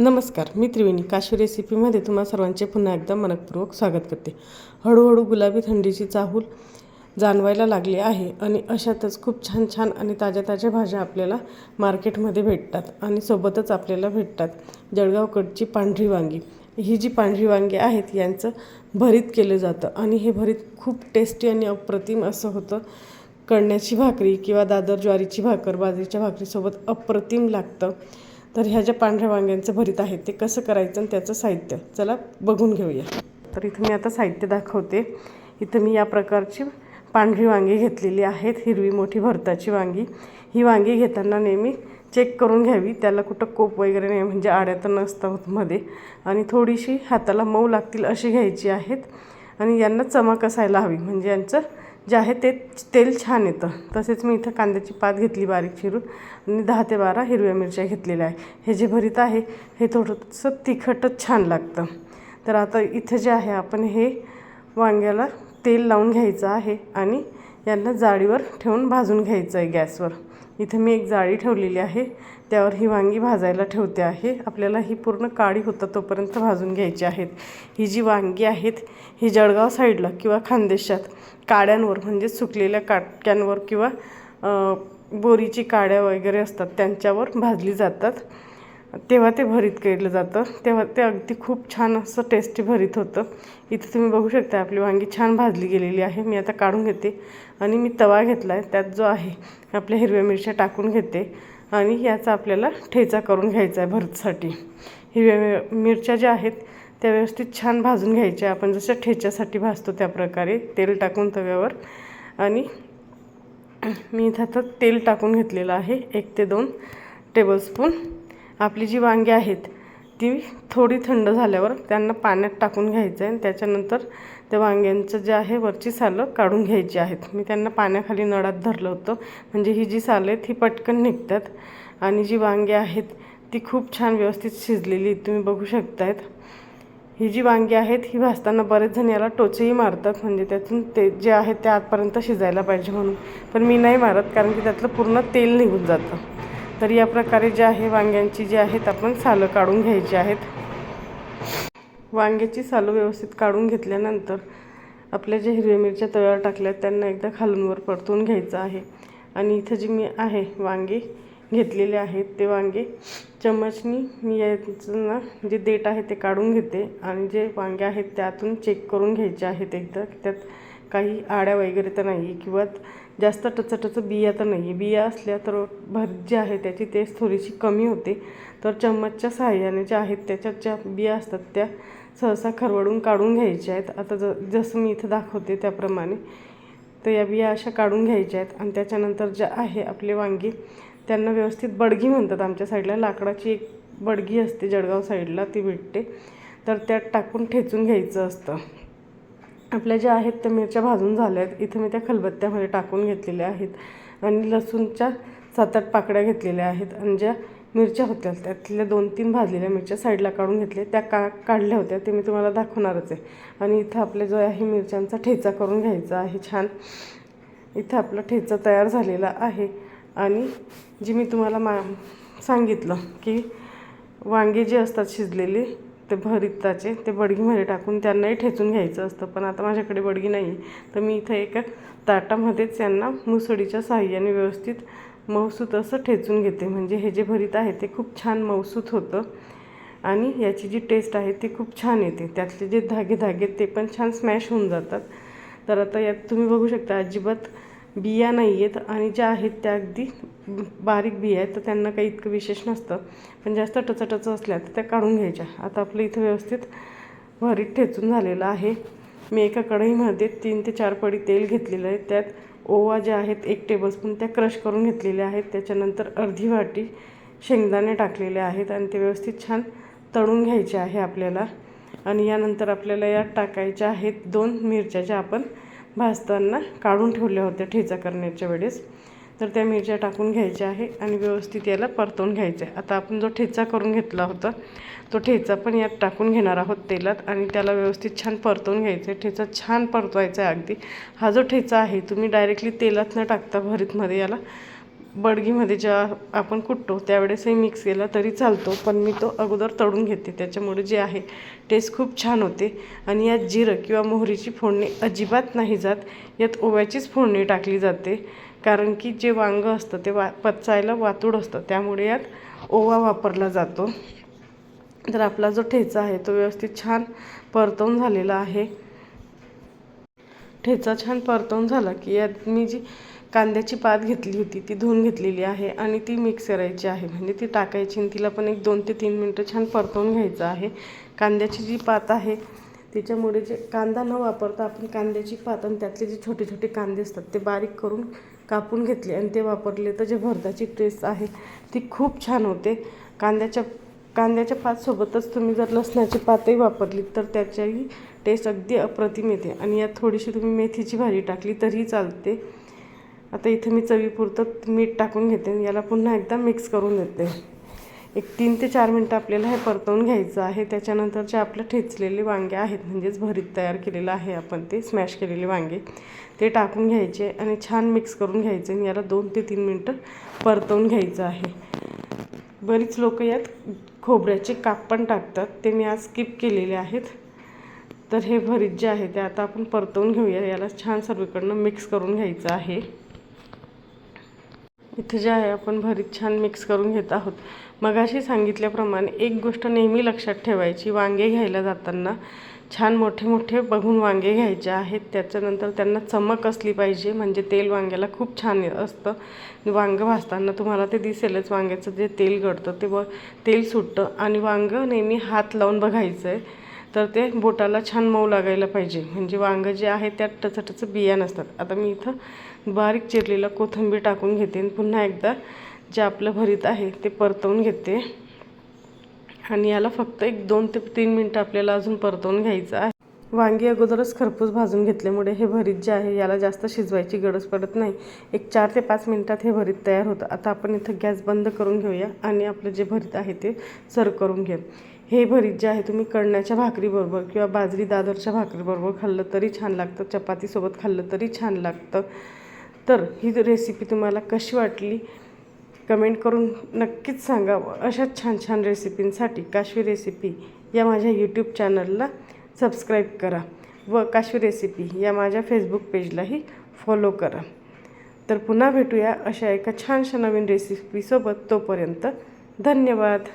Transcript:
नमस्कार मी त्रिवेणी. काशी रेसिपीमध्ये तुम्हा सर्वांचे पुन्हा एकदा मनपूर्वक स्वागत करते. हळूहळू गुलाबी थंडीची चाहूल जाणवायला लागली आहे आणि अशातच खूप छान छान आणि ताज्या ताज्या भाज्या आपल्याला मार्केटमध्ये भेटतात आणि सोबतच आपल्याला भेटतात जळगावकडची पांढरी वांगी. ही जी पांढरी वांगी आहेत यांचं भरीत केलं जातं आणि हे भरीत खूप टेस्टी आणि अप्रतिम असं होतं. कळण्याची भाकरी किंवा दादर ज्वारीची भाकर बाजरीच्या भाकरीसोबत अप्रतिम लागतं. तर ह्या ज्या पांढऱ्या वांग्यांचं भरीत आहे ते कसं करायचं आणि त्याचं साहित्य? चला बघून घेऊया. तर इथं मी आता साहित्य दाखवते. इथं मी या प्रकारची पांढरी वांगी घेतलेली आहेत हिरवी मोठी भरताची वांगी. ही वांगी घेताना नेहमी चेक करून घ्यावी. त्याला कुठं कोप वगैरे नाही म्हणजे आड्या तर नसतात मध्ये. आणि थोडीशी हाताला मऊ लागतील अशी घ्यायची आहेत. आणि यांना चमक असायला हवी म्हणजे यांचं जे आहे ते तेल छान येतं. तसेच मी इथं कांद्याची पात घेतली बारीक चिरून आणि दहा ते बारा हिरव्या मिरच्या घेतलेल्या आहे. हे जे भरीत आहे हे थोडंसं तिखटच छान लागतं. तर आता इथं जे आहे आपण हे वांग्याला तेल लावून घ्यायचं आहे आणि यांना जाळीवर ठेवून भाजून घ्यायचं आहे गॅसवर. इथं मी एक जाळी ठेवलेली आहे. त्यावर ही वांगी भाजायला ठेवते आहे. आपल्याला ही पूर्ण काळी होतात तोपर्यंत भाजून घ्यायची आहेत. ही जी वांगी आहेत ही जळगाव साईडला किंवा खानदेशात काड्यांवर म्हणजे सुकलेल्या काटक्यांवर किंवा बोरीची काड्या वगैरे असतात त्यांच्यावर भाजली जातात. तेव्हा ते भरीत केलं जातं. तेव्हा ते अगदी खूप छान असं टेस्टी भरीत होतं. इथे तुम्ही बघू शकता आपली वांगी छान भाजली गेलेली आहे. मी आता काढून घेते आणि मी तवा घेतला आहे त्यात जो आहे आपल्या हिरव्या मिरच्या टाकून घेते आणि याचा आपल्याला ठेचा करून घ्यायचा आहे भरतसाठी. हिरव्या मिरच्या ज्या आहेत त्या व्यवस्थित छान भाजून घ्यायच्या. आपण जसं ठेच्यासाठी भाजतो त्या प्रकारे तेल टाकून तव्यावर. आणि मी इथं आता तेल टाकून घेतलेलं आहे. एक ते दोन टेबलस्पून आपली जी वांगी आहेत ती थोडी थंड झाल्यावर त्यांना पाण्यात टाकून घ्यायचं आहे आणि त्याच्यानंतर त्या वांग्यांचं जे आहे वरची सालं काढून घ्यायची आहेत. मी त्यांना पाण्याखाली नळात धरलं होतं. म्हणजे ही जी सालं आहेत ही पटकन निघतात आणि जी वांगी आहेत ती खूप छान व्यवस्थित शिजलेली तुम्ही बघू शकतायत. ही जी वांगी आहेत ही भाजताना बरेच जण याला टोचेही मारतात. म्हणजे त्यातून ते जे आहे ते आतपर्यंत शिजायला पाहिजे म्हणून. पण मी नाही मारत कारण की त्यातलं पूर्ण तेल निघून जातं. तर या प्रकारे जे आहे वांग्यांची जी आहेत आपण सालं काढून घ्यायची आहेत. वांग्याची सालं व्यवस्थित काढून घेतल्यानंतर आपल्या ज्या हिरव्या मिरच्या तळ्यावर टाकल्या त्यांना एकदा खालूनवर परतून घ्यायचं आहे. आणि इथं जी मी आहे वांगे घेतलेले आहेत ते वांगे चम्मचनी मी यांना जे देठ आहे ते काढून घेते. आणि जे वांगे आहेत त्यातून चेक करून घ्यायचे आहेत एकदा. त्यात काही आड्या वगैरे तर नाही किंवा जास्त टचटचं बिया तर नाही आहे बिया असल्या तर भर जी आहे त्याची टेस्ट थोडीशी कमी होते. तर चम्मचच्या सहाय्याने ज्या आहेत त्याच्यात ज्या बिया असतात त्या सहसा खरवडून काढून घ्यायच्या आहेत. आता ज जसं मी इथं दाखवते त्याप्रमाणे तर या बिया अशा काढून घ्यायच्या आहेत आणि त्याच्यानंतर ज्या आहे आपले वांगी त्यांना व्यवस्थित बडगी म्हणतात आमच्या साईडला. लाकडाची एक बडगी असते जळगाव साईडला ती भेटते. तर त्यात टाकून ठेचून घ्यायचं असतं. आपल्या ज्या आहेत त्या मिरच्या भाजून झाल्या आहेत. इथं मी त्या खलबत्त्यामध्ये टाकून घेतलेल्या आहेत. आणि लसूणच्या सात आठ पाकड्या घेतलेल्या आहेत. आणि ज्या मिरच्या होत्या त्यातल्या दोन तीन भाजलेल्या मिरच्या साईडला काढून घेतल्या. त्या का काढल्या होत्या ते मी तुम्हाला दाखवणारच आहे. आणि इथं आपल्या जो आहे मिरच्यांचा ठेचा करून घ्यायचा आहे छान. इथं आपला ठेचा तयार झालेला आहे. आणि जी मी तुम्हाला मा सांगितलं की वांगे जे असतात शिजलेले ते भरिताचे ते बडगीमध्ये टाकून त्यांनाही ठेचून घ्यायचं असतं. पण आता माझ्याकडे बडगी नाही तर मी इथं एका ताटामध्येच यांना मुसळीच्या साह्याने व्यवस्थित मऊसूत असं ठेचून घेते. म्हणजे हे जे भरीत आहे ते खूप छान मऊसूत होतं. आणि याची जी टेस्ट आहे ती खूप छान येते. त्यातले जे धागे धागे ते पण छान स्मॅश होऊन जातात. तर आता यात तुम्ही बघू शकता अजिबात बिया नाही आहेत आणि ज्या आहेत त्या अगदी बारीक बिया आहेत तर त्यांना काही इतकं विशेष नसतं. पण जास्त टचटचं असल्या तर त्या काढून घ्यायच्या. आता आपलं इथं व्यवस्थित भरीत ठेचून झालेलं आहे. मी एका कढईमध्ये तीन ते चार पडी तेल घेतलेलं आहे. त्यात ओवा ज्या आहेत एक टेबलस्पून त्या क्रश करून घेतलेल्या आहेत. त्याच्यानंतर अर्धी वाटी शेंगदाणे टाकलेले आहेत आणि ते व्यवस्थित छान तळून घ्यायचे आहे आपल्याला. आणि यानंतर आपल्याला यात टाकायच्या आहेत दोन मिरच्या ज्या आपण भाजताना काढून ठेवल्या होत्या ठेचा करण्याच्या वेळेस. तर त्या मिरच्या टाकून घ्यायच्या आहे आणि व्यवस्थित याला परतवून घ्यायचं आहे. आता आपण जो ठेचा करून घेतला होता तो ठेचा पण यात टाकून घेणार आहोत तेलात आणि त्याला व्यवस्थित छान परतवून घ्यायचं आहे. ठेचा छान परतवायचा आहे अगदी. हा जो ठेचा आहे तुम्ही डायरेक्टली तेलात न टाकता भरीतमध्ये याला बडगीमध्ये जेव्हा आपण कुटतो त्यावेळेसही मिक्स केला तरी चालतो पण मी तो अगोदर तळून घेते. त्याच्यामुळे जे आहे टेस्ट खूप छान होते. आणि यात जिरं किंवा मोहरीची फोडणी अजिबात नाही जात. यात ओव्याचीच फोडणी टाकली जाते. कारण की जे वांगं असतं ते वा पचायला वातूड असतं. त्यामुळे यात ओवा वापरला जातो. तर आपला जो ठेचा आहे तो व्यवस्थित छान परतवून झालेला आहे. ठेचा छान परतवून झाला की यात मी जी कांद्याची पात घेतली होती ती धुवून घेतलेली आहे आणि ती मिक्स करायची आहे. म्हणजे ती टाकायची आणि तिला पण एक दोन ते तीन मिनटं छान परतवून घ्यायचं आहे. कांद्याची जी पात आहे त्याच्यामुळे जे कांदा न वापरता आपण कांद्याची पात आणि त्यातले जे छोटे छोटे कांदे असतात ते बारीक करून कापून घेतले आणि ते वापरले तर जे भरताची टेस्ट आहे ती खूप छान होते. कांद्याच्या कांद्याच्या पातसोबतच तुम्ही जर लसणाची पातही वापरली तर त्याच्याही टेस्ट अगदी अप्रतिम येते. आणि यात थोडीशी तुम्ही मेथीची भाजी टाकली तरीही चालते. आता इथे मी चवीपुरतं मीठ टाकून घेते. याला पुन्हा एकदा मिक्स करून देते. एक तीन ते चार मिनटं आपल्याला हे परतवून घ्यायचं आहे. त्याच्यानंतर जे आपलं ठेचलेले वांगे आहेत म्हणजेच भरीत तयार केलेलं आहे आपण ते स्मॅश केलेले वांगे ते टाकून घ्यायचे आणि छान मिक्स करून घ्यायचे आणि याला दोन ते तीन मिनटं परतवून घ्यायचं आहे. बरीच लोक यात खोबऱ्याचे काप पण टाकतात. ते मी आज स्किप केलेले आहेत. तर हे भरीत जे आहे ते आता आपण परतवून घेऊया. याला छान सर्वीकडनं मिक्स करून घ्यायचं आहे. इथे जे आहे आपण भरीत छान मिक्स करून घेत आहोत. मगाशी सांगितल्याप्रमाणे एक गोष्ट नेहमी लक्षात ठेवायची वांगे घ्यायला जाताना. छान मोठे मोठे बघून वांगे घ्यायचे आहेत. त्याच्यानंतर त्यांना चमक असली पाहिजे म्हणजे तेल वांग्याला खूप छान असतं. वांगं भाजताना तुम्हाला ते दिसेलच वांग्याचं जे तेल गळतं ते ब तेल सुटतं. आणि वांगं नेहमी हात लावून बघायचं आहे तर ते बोटाला छान मऊ लागायला पाहिजे. म्हणजे वांगं जे आहे त्यात टचटचं बिया नसतात. आता मी इथं बारीक चिरलेलं कोथिंबीर टाकून घेते आणि पुन्हा एकदा जे आपलं भरीत आहे ते परतवून घेते. आणि याला फक्त एक दोन ते तीन मिनटं आपल्याला अजून परतवून घ्यायचं आहे. वांगी अगोदरच खरपूस भाजून घेतल्यामुळे हे भरीत जे आहे याला जास्त शिजवायची गरज पडत नाही. एक चार ते पाच मिनटात हे भरीत तयार होतं. आता आपण इथं गॅस बंद करून घेऊया आणि आपलं जे भरीत आहे ते सर्व करून घेऊ. हे भरीत जे आहे तुम्ही कळण्याच्या भाकरीबरोबर किंवा बाजरी दादरच्या भाकरीबरोबर खाल्लं तरी छान लागतं. चपातीसोबत खाल्लं तरी छान लागतं. तर ही रेसिपी तुम्हाला कशी वाटली? कमेंट करून नक्कीच सांगा. अशाच छान छान रेसिपींसाठी काश्वी रेसिपी या माझ्या यूट्यूब चॅनलला सबस्क्राईब करा व काश्वी रेसिपी या माझ्या फेसबुक पेजलाही फॉलो करा. तर पुन्हा भेटूया अशा एका छानशा नवीन रेसिपीसोबत तोपर्यंत धन्यवाद.